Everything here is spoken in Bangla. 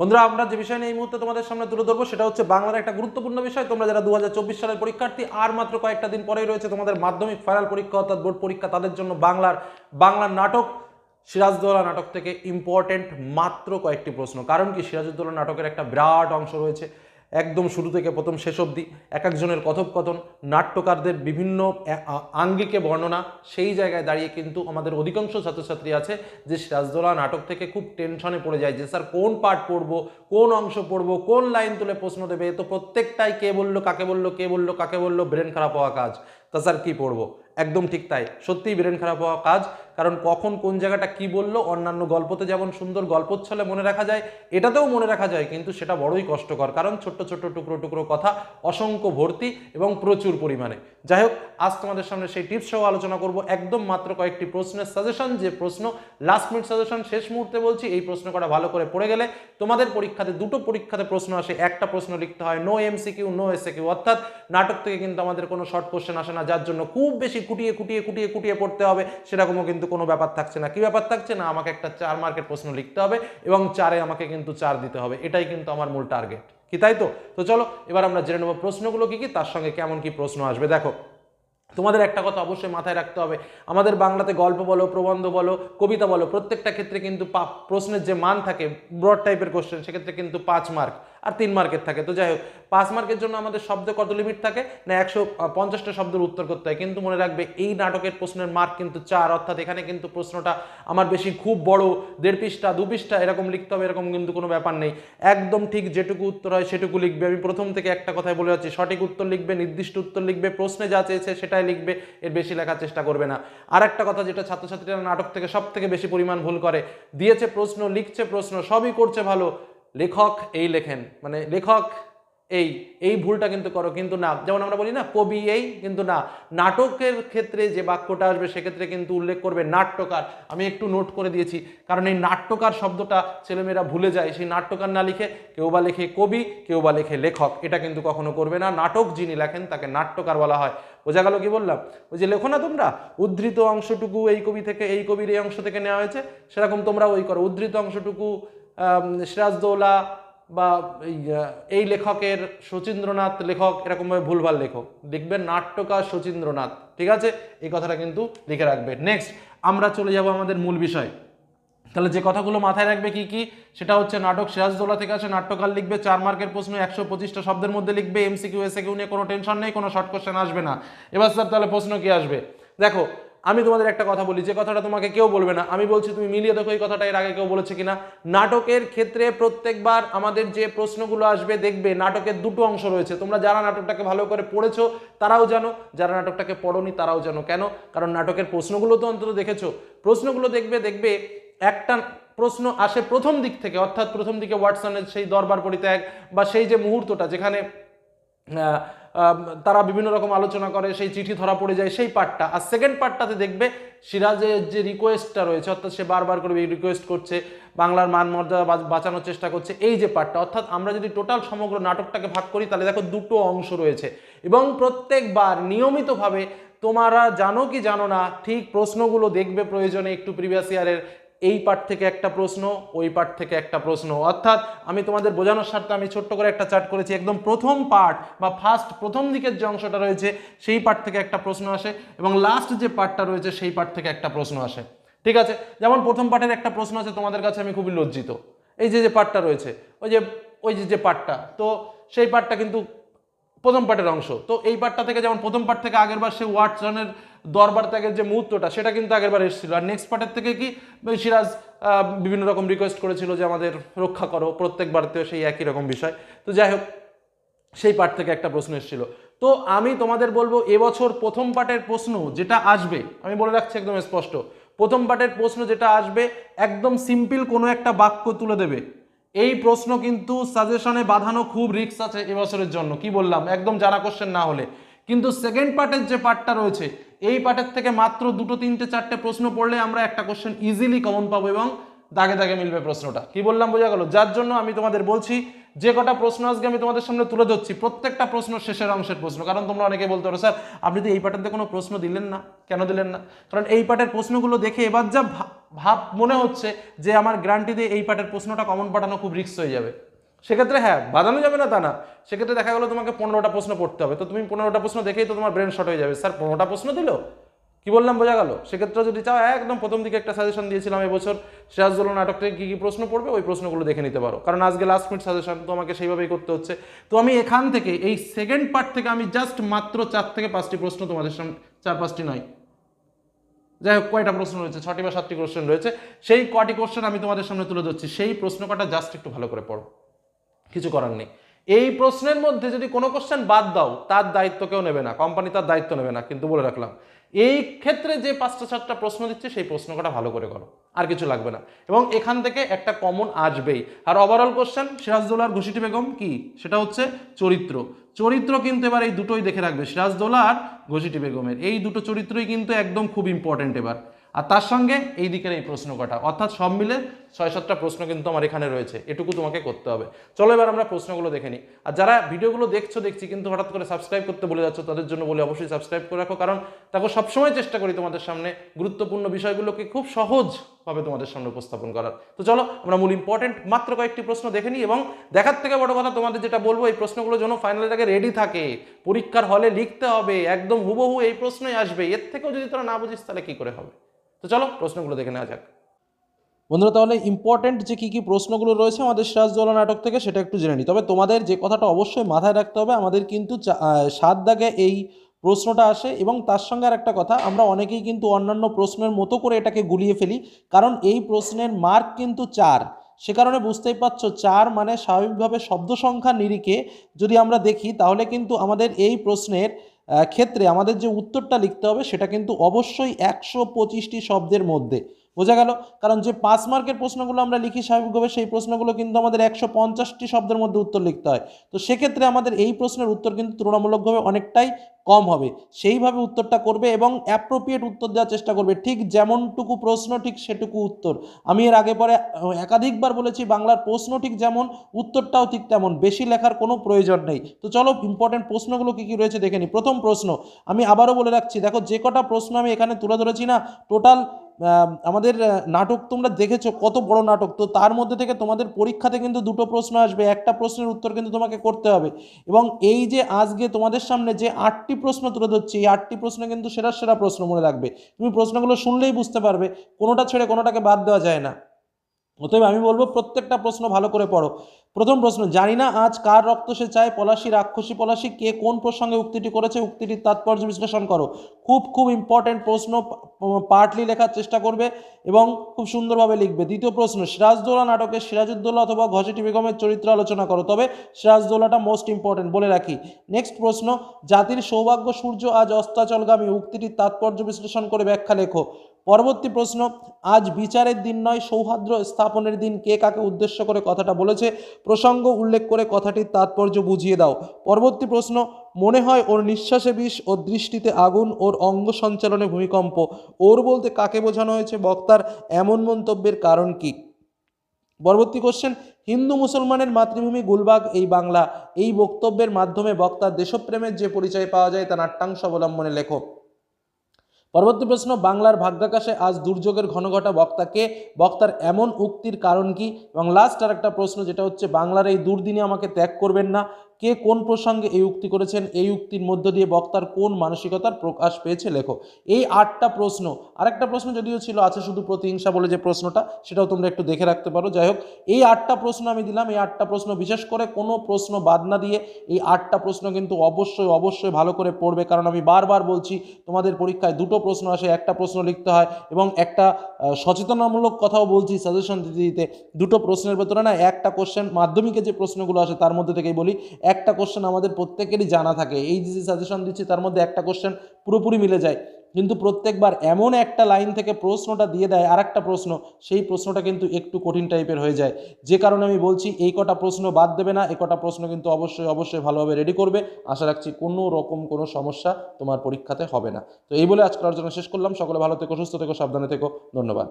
বন্ধুরা, আমরা যে বিষয় নিয়ে এই মুহূর্তে তোমাদের সামনে তুলে ধরবো সেটা হচ্ছে বাংলার একটা গুরুত্বপূর্ণ বিষয়। তোমরা যারা দু হাজার চব্বিশ সালের পরীক্ষার্থী, আর মাত্র কয়েকটা দিন পরেই রয়েছে তোমাদের মাধ্যমিক ফাইনাল পরীক্ষা, অর্থাৎ বোর্ড পরীক্ষা, তাদের জন্য বাংলার বাংলার নাটক সিরাজদৌলা নাটক থেকে ইম্পর্টেন্ট মাত্র কয়েকটি প্রশ্ন। কারণ কি, সিরাজউদ্দৌলা নাটকের একটা বিরাট অংশ রয়েছে। একদম শুরু থেকে প্রথম শেষ অবধি এক একজনের কথোপকথন, নাট্যকারদের বিভিন্ন আঙ্গিকে বর্ণনা, সেই জায়গায় দাঁড়িয়ে কিন্তু আমাদের অধিকাংশ ছাত্রছাত্রী আছে যে সিরাজদৌলা নাটক থেকে খুব টেনশনে পড়ে যায় যে, স্যার, কোন পার্ট পড়ব? কোন অংশ পড়ব? কোন লাইন তুলে প্রশ্ন দেবে? তো প্রত্যেকটাই কে বলল, কাকে বলল, কে বলল, কাকে বলল ব্রেন খারাপ হওয়া কাজ। তা স্যার, কী পড়ব? একদম ঠিক তাই। সত্যিই ব্রেন খারাপ হওয়া কাজ। কারণ কখন কোন জায়গাটা কি বলল, অন্যান্য গল্পতে যেমন সুন্দর গল্পচ্ছলে মনে রাখা যায়, এটাতেও মনে রাখা যায়, কিন্তু সেটা বড়ই কষ্টকর। কারণ ছোট্ট ছোট্ট টুকরো টুকরো কথা, অসংখ্য ভর্তি এবং প্রচুর পরিমাণে। যাই হোক, আজ তোমাদের সামনে সেই টিপস সহ আলোচনা করব। একদম মাত্র কয়েকটি প্রশ্নের সাজেশন, যে প্রশ্ন লাস্ট মিনিট সাজেশন, শেষ মুহূর্তে বলছি, এই প্রশ্ন করা ভালো করে পড়ে গেলে তোমাদের পরীক্ষাতে, দুটো পরীক্ষাতে প্রশ্ন আসে, একটা প্রশ্ন লিখতে হয় নো এমসিকিউ নো এসএকিউ অর্থাৎ নাটক থেকে কিন্তু আমাদের কোনো শর্ট কোশ্চেন আসে না, যার জন্য খুব বেশি কুটিয়ে কুটিয়ে কুটিয়ে কুটিয়ে পড়তে হবে, সেরকমও কিন্তু কোনো ব্যাপার থাকছে না। কি ব্যাপার থাকছে না? আমাকে একটা চার মার্কের প্রশ্ন লিখতে হবে এবং চারে আমাকে কিন্তু চার দিতে হবে। এটাই কিন্তু আমার মূল টার্গেট কি তাই তো? তো চলো, এবার আমরা জেনে নেব প্রশ্নগুলো কি কি, তার সঙ্গে কেমন কি প্রশ্ন আসবে। দেখো, তোমাদের একটা কথা অবশ্যই মাথায় রাখতে হবে। আমাদের বাংলাতে গল্প বলো, প্রবন্ধ বলো, কবিতা বলো, প্রত্যেকটা ক্ষেত্রে কিন্তু প্রশ্নের যে মান থাকে ব্রড টাইপের কোশ্চেন সেক্ষেত্রে কিন্তু পাঁচ মার্ক আর তিন মার্কের থাকে। তো যাই হোক, পাঁচ মার্কের জন্য আমাদের শব্দ কত লিমিট থাকে? না, একশো পঞ্চাশটা শব্দের উত্তর করতে হয়। কিন্তু মনে রাখবে, এই নাটকের প্রশ্নের মার্ক কিন্তু চার। অর্থাৎ এখানে কিন্তু প্রশ্নটা আমার বেশি খুব বড়, দেড় পৃষ্ঠা, দু পৃষ্ঠা, এরকম লিখতে হবে, এরকম কিন্তু কোনো ব্যাপার নেই। একদম ঠিক যেটুকু উত্তর হয়, সেটুকু লিখবে। আমি প্রথম থেকে একটা কথাই বলে যাচ্ছি, সঠিক উত্তর লিখবে, নির্দিষ্ট উত্তর লিখবে, প্রশ্নে যা চেয়েছে সেটাই লিখবে, এর বেশি লেখার চেষ্টা করবে না। আর একটা কথা যেটা ছাত্রছাত্রীরা নাটক থেকে সব থেকে বেশি পরিমাণ ভুল করে, দিয়েছে প্রশ্ন, লিখছে প্রশ্ন, সবই করছে ভালো লেখক এই লেখেন মানে লেখক এই এই ভুলটা কিন্তু করো, কিন্তু না, যেমন আমরা বলি না, কবি এই, কিন্তু না, নাটকের ক্ষেত্রে যে বাক্যটা আসবে, সেক্ষেত্রে কিন্তু উল্লেখ করবে নাট্যকার। আমি একটু নোট করে দিয়েছি, কারণ এই নাট্যকার শব্দটা ছেলেমেয়েরা ভুলে যায়, সেই নাট্যকার না লিখে কেউ বা লেখে কবি, কেউ বা লেখে লেখক, এটা কিন্তু কখনো করবে না। নাটক যিনি লেখেন, তাকে নাট্যকার বলা হয়। বোঝা গেল কি বললাম? ওই যে লেখো না তোমরা, উদ্ধৃত অংশটুকু এই কবি থেকে, এই কবির এই অংশ থেকে নেওয়া হয়েছে, সেরকম তোমরা ওই করো, উদ্ধৃত অংশটুকু সিরাজদৌলা বা এই, লেখকের শচীন্দ্রনাথ লেখক এরকমভাবে ভুলভাল লেখক। লিখবে নাট্যকার শচীন্দ্রনাথ ঠিক আছে? এই কথাটা কিন্তু লিখে রাখবে। নেক্সট আমরা চলে যাব আমাদের মূল বিষয়। তাহলে যে কথাগুলো মাথায় রাখবে কি কি? সেটা হচ্ছে নাটক সিরাজদৌলা থেকে আসে নাট্যকার লিখবে চার মার্কের প্রশ্ন একশো পঁচিশটা শব্দের মধ্যে লিখবে এমসিকিউ এসএকিউ নিয়ে কোনো টেনশন নেই কোনো শর্ট কোশ্চেন আসবে না। এবার স্যার তাহলে প্রশ্ন কি আসবে? দেখো আমি তোমাদের একটা কথা বলি, যে কথাটা তোমাকে কেউ বলবে না। আমি বলছি, তুমি মিলিয়ে দেখো এই কথাটা এর আগে কেউ বলেছে কিনা। নাটকের ক্ষেত্রে প্রত্যেকবার আমাদের যে প্রশ্নগুলো আসবে, দেখবে নাটকের দুটো অংশ রয়েছে। তোমরা যারা নাটকটাকে ভালো করে পড়েছো, তারাও জানো। যারা নাটকটাকে পড়োনি, তারাও জানো। কেন? কারণ নাটকের প্রশ্নগুলো তো অন্তত দেখেছ। প্রশ্নগুলো দেখবে দেখবে একটা প্রশ্ন আসে প্রথম দিক থেকে, অর্থাৎ প্রথম দিকে ওয়াটসনের সেই দরবার পরিত্যাগ বা সেই যে মুহূর্তটা যেখানে তারা বিভিন্ন রকম আলোচনা করে, সেই চিঠি ধরা পড়ে যায়, সেই পার্টটা আর সেকেন্ড পার্টটাতে দেখবে, সিরাজের যে রিকোয়েস্টটা রয়েছে, অর্থাৎ সে বারবার করে রিকোয়েস্ট করছে, বাংলার মান মর্যাদা বাঁচানোর চেষ্টা করছে, এই যে পার্টটা অর্থাৎ আমরা যদি টোটাল সমগ্র নাটকটাকে ভাগ করি, তাহলে দেখো দুটো অংশ রয়েছে। এবং প্রত্যেকবার নিয়মিতভাবে, তোমরা জানো কি জানো না, ঠিক প্রশ্নগুলো দেখবে প্রয়োজনে একটু প্রিভিয়াস ইয়ারের এই পার্ট থেকে একটা প্রশ্ন, ওই পার্ট থেকে একটা প্রশ্ন। অর্থাৎ আমি তোমাদের বোঝানোর স্বার্থে আমি ছোট্ট করে একটা চার্ট করেছি। একদম প্রথম পার্ট বা ফার্স্ট প্রথম দিকের যে অংশটা রয়েছে, সেই পার্ট থেকে একটা প্রশ্ন আসে এবং লাস্ট যে পার্টটা রয়েছে, সেই পার্ট থেকে একটা প্রশ্ন আসে। ঠিক আছে? যেমন প্রথম পার্টের একটা প্রশ্ন আছে, তোমাদের কাছে আমি খুবই লজ্জিত। এই যে যে পার্টটা রয়েছে, ওই যে ওই যে যে পার্টটা তো সেই পার্টটা কিন্তু প্রথম পার্টের অংশ। তো এই পার্টটা থেকে যেমন প্রথম পার্ট থেকে আগেরবার সে ওয়াটসনের দরবার ত্যাগের যে মুহূর্তটা, সেটা কিন্তু আগেরবার এসেছিল। আর নেক্সট পার্টের থেকে কি, সিরাজ বিভিন্ন রকম রিকোয়েস্ট করেছিল যে আমাদের রক্ষা করো, প্রত্যেকবারতেও সেই একই রকম বিষয়। তো যাই হোক, সেই পার্ট থেকে একটা প্রশ্ন এসেছিল। তো আমি তোমাদের বলব, এবছর প্রথম পার্টের প্রশ্ন যেটা আসবে, আমি বলে রাখছি একদম স্পষ্ট, প্রথম পার্টের প্রশ্ন যেটা আসবে, একদম সিম্পল কোনো একটা বাক্য তুলে দেবে। এই প্রশ্ন কিন্তু সাজেশনে বাঁধানো খুব রিস্ক আছে এবছরের জন্য, কি বললাম? একদম জানা কোশ্চেন না হলে। কিন্তু সেকেন্ড পার্টের যে পার্টটা রয়েছে, এই পার্টের থেকে মাত্র দুটো, তিনটে, চারটে প্রশ্ন পড়লে আমরা একটা কোশ্চেন ইজিলি কমন পাবো এবং দাগে দাগে মিলবে প্রশ্নটা। কি বললাম, বোঝা গেল? যার জন্য আমি তোমাদের বলছি, যে কটা প্রশ্ন আজকে আমি তোমাদের সামনে তুলে ধরছি, প্রত্যেকটা প্রশ্ন শেষের অংশের প্রশ্ন। কারণ তোমরা অনেকে বলতে পারো, স্যার, আপনি তো এই পার্টের কোনো প্রশ্ন দিলেন না। কেন দিলেন না? কারণ এই পার্টের প্রশ্নগুলো দেখে এবার যা ভাব মনে হচ্ছে যে আমার গ্রান্টি দিয়ে এই পার্টের প্রশ্নটা কমন পাঠানো খুব রিস্ক হয়ে যাবে। সেক্ষেত্রে হ্যাঁ বাজানো যাবে না তা না। সেক্ষেত্রে দেখা গেলো তোমাকে পনেরোটা প্রশ্ন পড়তে হবে। তো তুমি পনেরোটা প্রশ্ন দেখেই তো তোমার ব্রেন শর্ট হয়ে যাবে। স্যার, পনেরোটা প্রশ্ন দিল? কি বললাম, বোঝা গেল? সেক্ষেত্রে যদি চাও একদম প্রথম দিকে একটা সাজেশন দিয়েছিলাম এবছর। সিরাজদৌল্লা নাটক থেকে কী কী প্রশ্ন পড়বে, ওই প্রশ্নগুলো দেখে নিতে পারো। কারণ আজকে লাস্ট মিনিট সাজেশন তো আমাকে সেইভাবেই করতে হচ্ছে। তো আমি এখান থেকে, এই সেকেন্ড পার্ট থেকে আমি জাস্ট মাত্র চার থেকে পাঁচটি প্রশ্ন তোমাদের সামনে চার পাঁচটি নয়। যাই হোক, কয়টা প্রশ্ন রয়েছে? ছটি বা সাতটি কোশ্চেন রয়েছে। সেই কটি কোশ্চেন আমি তোমাদের সামনে তুলে ধরছি। সেই প্রশ্ন কটা জাস্ট একটু ভালো করে পড়ো। কিছু করার নেই। এই প্রশ্নের মধ্যে যদি কোনো কোশ্চেন বাদ দাও, তার দায়িত্ব কেউ নেবে না। কোম্পানি তার দায়িত্ব নেবে না। কিন্তু বলে রাখলাম, এই ক্ষেত্রে যে পাঁচটা চারটা প্রশ্ন দিচ্ছে, সেই প্রশ্ন কটা ভালো করে করো। আর কিছু লাগবে না। এবং এখান থেকে একটা কমন আসবেই। আর ওভারঅল কোশ্চেন সিরাজদৌলার ঘুষিটি বেগম কি? সেটা হচ্ছে চরিত্র। চরিত্র কিন্তু এবার এই দুটোই দেখে রাখবে। সিরাজদৌলা আর ঘষিটি বেগমের। এই দুটো চরিত্রই কিন্তু একদম খুব ইম্পর্টেন্ট এবার। আর তার সঙ্গে এই দিকের এই প্রশ্ন কটা। অর্থাৎ সব মিলে ছয় সাতটা প্রশ্ন কিন্তু আমার এখানে রয়েছে। এটুকু তোমাকে করতে হবে। চলো এবার আমরা প্রশ্নগুলো দেখে নিই। আর যারা ভিডিওগুলো দেখছ, দেখছি কিন্তু হঠাৎ করে সাবস্ক্রাইব করতে বলে যাচ্ছ, তাদের জন্য বলে অবশ্যই সাবস্ক্রাইব করে রাখো। কারণ দেখো, সবসময় চেষ্টা করি তোমাদের সামনে গুরুত্বপূর্ণ বিষয়গুলোকে খুব সহজভাবে তোমাদের সামনে উপস্থাপন করার। তো চলো, আমরা মূল ইম্পর্টেন্ট মাত্র কয়েকটি প্রশ্ন দেখে নিই এবং দেখার থেকে বড় কথা তোমাদের যেটা বলব, এই প্রশ্নগুলো যেন ফাইনালের আগে রেডি থাকে। পরীক্ষার হলে লিখতে হবে। একদম হুবহু এই প্রশ্নই আসবে। এর থেকেও যদি তোরা না বুঝিস, তাহলে কি করে হবে? তো চলো প্রশ্নগুলো দেখে নেওয়া যাক। বন্ধুরা, তাহলে ইম্পর্টেন্ট যে কী কী প্রশ্নগুলো রয়েছে আমাদের সিরাজদৌল্লা নাটক থেকে সেটা একটু জেনে নিই। তবে তোমাদের যে কথাটা অবশ্যই মাথায় রাখতে হবে, আমাদের কিন্তু সাত দাগে এই প্রশ্নটা আসে এবং তার সঙ্গে আর একটা কথা, আমরা অনেকেই কিন্তু অন্যান্য প্রশ্নের মতো করে এটাকে গুলিয়ে ফেলি, কারণ এই প্রশ্নের মার্ক কিন্তু চার। সে কারণে বুঝতেই পারছ, চার মানে স্বাভাবিকভাবে শব্দ সংখ্যা নিরিখে যদি আমরা দেখি, তাহলে কিন্তু আমাদের এই প্রশ্নের ক্ষেত্রে আমাদের যে উত্তরটা লিখতে হবে সেটা কিন্তু অবশ্যই একশো পঁচিশটি শব্দের মধ্যে। বোঝা গেল। কারণ যে পাঁচ মার্কের প্রশ্নগুলো আমরা লিখি স্বাভাবিকভাবে সেই প্রশ্নগুলো কিন্তু আমাদের একশো পঞ্চাশটি শব্দের মধ্যে উত্তর লিখতে হয়। তো সেক্ষেত্রে আমাদের এই প্রশ্নের উত্তর কিন্তু তুলনামূলকভাবে অনেকটাই কম হবে। সেইভাবে উত্তরটা করবে এবং অ্যাপ্রোপ্রিয়েট উত্তর দেওয়ার চেষ্টা করবে। ঠিক যেমনটুকু প্রশ্ন, ঠিক সেটুকু উত্তর। আমি এর আগে পরে একাধিকবার বলেছি, বাংলার প্রশ্ন ঠিক যেমন, উত্তরটাও ঠিক তেমন। বেশি লেখার কোনো প্রয়োজন নেই। তো চলো ইম্পর্টেন্ট প্রশ্নগুলো কী কী রয়েছে দেখে নিই প্রথম প্রশ্ন, আমি আবারও বলে রাখছি, দেখো, যে কটা প্রশ্ন আমি এখানে তুলে ধরেছি না টোটাল আমাদের নাটক তোমরা দেখেছ, কত বড় নাটক। তো তার মধ্যে থেকে তোমাদের পরীক্ষাতে কিন্তু দুটো প্রশ্ন আসবে, একটা প্রশ্নের উত্তর কিন্তু তোমাকে করতে হবে। এবং এই যে আজকে তোমাদের সামনে যে আটটি প্রশ্ন তুলে ধরছি, এই আটটি প্রশ্ন কিন্তু সেরা সেরা প্রশ্ন মনে রাখবে। তুমি প্রশ্নগুলো শুনলেই বুঝতে পারবে, কোনোটা ছেড়ে কোনোটাকে বাদ দেওয়া যায় না। অতএব আমি বলব প্রত্যেকটা প্রশ্ন ভালো করে পড়ো। প্রথম প্রশ্ন, জানি না আজ কার রক্ত সে চায়, পলাশি রাক্ষসী পলাশি, কে কোন প্রসঙ্গে উক্তিটি করেছে, উক্তিটির তাৎপর্য বিশ্লেষণ করো। খুব খুব ইম্পর্টেন্ট প্রশ্ন পার্টলি লেখার চেষ্টা করবে এবং খুব সুন্দরভাবে লিখবে। দ্বিতীয় প্রশ্ন, সিরাজদৌলা নাটকে সিরাজউদ্দৌলা অথবা ঘসিটি বেগমের চরিত্র আলোচনা করো, তবে সিরাজদৌলাটা মোস্ট ইম্পর্টেন্ট বলে রাখি। নেক্সট প্রশ্ন, জাতির সৌভাগ্য সূর্য আজ অস্তাচলগামী, উক্তিটির তাৎপর্য বিশ্লেষণ করে ব্যাখ্যা লেখো। পরবর্তী প্রশ্ন, আজ বিচারের দিন নয়, সৌহার্দ্য স্থাপনের দিন, কে কাকে উদ্দেশ্য করে কথাটা বলেছে? প্রসঙ্গ উল্লেখ করে কথাটির তাৎপর্য বুঝিয়ে দাও। পরবর্তী প্রশ্ন, মনে হয় ওর নিঃশ্বাসে বিষ ওর দৃষ্টিতে আগুন ওর অঙ্গ সঞ্চালনে ভূমিকম্প। ওর বলতে কাকে বোঝানো হয়েছে? বক্তার এমন মন্তব্যের কারণ কি? পরবর্তী কোশ্চেন হিন্দু মুসলমানের মাতৃভূমি গুলবাগ, এই বাংলা। এই বক্তব্যের মাধ্যমে বক্তার দেশপ্রেমের যে পরিচয় পাওয়া যায় তা নাট্যাংশ অবলম্বনে লেখো। পরবর্তী প্রশ্ন, বাংলার ভাগ্যাকাশে আজ দুর্যোগের ঘনঘটা বক্তাকে, বক্তার এমন উক্তির কারণ কি? এবং লাস্ট আর একটা প্রশ্ন, যেটা হচ্ছে, বাংলার এই দুর্দিনে আমাকে ত্যাগ করবেন না কে কোন প্রসঙ্গে এই উক্তি করেছেন, এই উক্তির মধ্য দিয়ে বক্তার কোন মানসিকতার প্রকাশ পেয়েছে লেখো এই আটটা প্রশ্ন, আরেকটা প্রশ্ন যদিও ছিল, আছে শুধু প্রতিহিংসা বলে যে প্রশ্নটা, সেটাও তোমরা একটু দেখে রাখতে পারো। যাই হোক, এই আটটা প্রশ্ন আমি দিলাম, এই আটটা প্রশ্ন বিশেষ করে কোনো প্রশ্ন বাদ না দিয়ে এই আটটা প্রশ্ন কিন্তু অবশ্যই অবশ্যই ভালো করে পড়বে। কারণ আমি বারবার বলছি, তোমাদের পরীক্ষায় দুটো প্রশ্ন আসে, একটা প্রশ্ন লিখতে হয় এবং একটা সচেতনামূলক কথাও বলছি সাজেশন দিতে দিতে দুটো প্রশ্নের ভেতরে না একটা কোশ্চেন মাধ্যমিকে যে প্রশ্নগুলো আসে, তার মধ্যে থেকেই বলি একটা কোশ্চেন আমাদের প্রত্যেকেরই জানা থাকে। এই যে সাজেশন দিচ্ছি, তার মধ্যে একটা কোশ্চেন পুরোপুরি মিলে যায়। কিন্তু প্রত্যেকবার এমন একটা লাইন থেকে প্রশ্নটা দিয়ে দেয় আর একটা প্রশ্ন, সেই প্রশ্নটা কিন্তু একটু কঠিন টাইপের হয়ে যায়। যে কারণে আমি বলছি, এই কটা প্রশ্ন বাদ দেবে না, এই কটা প্রশ্ন কিন্তু অবশ্যই অবশ্যই ভালোভাবে রেডি করবে। আশা রাখছি কোনো রকম কোনো সমস্যা তোমার পরীক্ষাতে হবে না। তো এই বলে আজকের আলোচনা শেষ করলাম। সকলে ভালো থেকো, সুস্থ থেকো, সাবধানে থেকো। ধন্যবাদ।